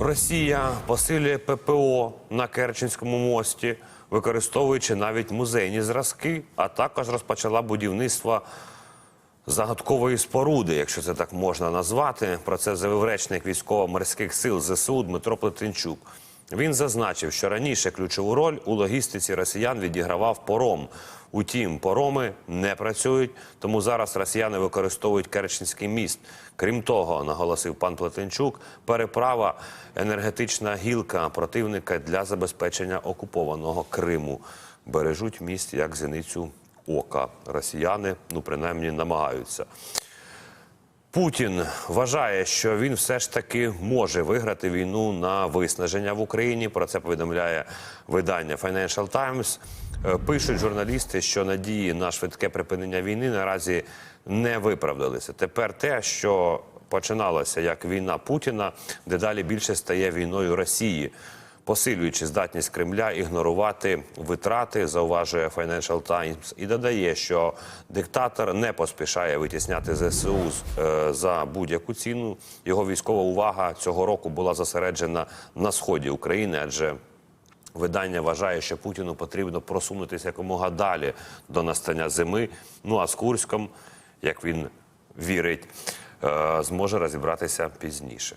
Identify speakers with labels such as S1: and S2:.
S1: Росія посилює ППО на Керченському мості, використовуючи навіть музейні зразки, а також розпочала будівництво загадкової споруди, якщо це так можна назвати. Про це заявив речник військово-морських сил ЗСУ Дмитро Плетенчук. Він зазначив, що раніше ключову роль у логістиці росіян відігравав пором. Утім, пороми не працюють, тому зараз росіяни використовують Керченський міст. Крім того, наголосив пан Плетенчук, переправа енергетична гілка противника для забезпечення окупованого Криму. Бережуть міст як зіницю ока. Росіяни, ну принаймні, намагаються. Путін вважає, що він все ж таки може виграти війну на виснаження в Україні. Про це повідомляє видання Financial Times. Е, Пишуть журналісти, що надії на швидке припинення війни наразі не виправдалися. Тепер те, що починалося як війна Путіна, дедалі більше стає війною Росії посилюючи здатність Кремля ігнорувати витрати, зауважує Financial Times, і додає, що диктатор не поспішає витісняти ЗСУ е, за будь-яку ціну. Його військова увага цього року була зосереджена на сході України, адже Видання вважає, що Путіну потрібно просунутися якомога далі до настання зими. Ну а з Курськом, як він вірить, е, зможе розібратися пізніше.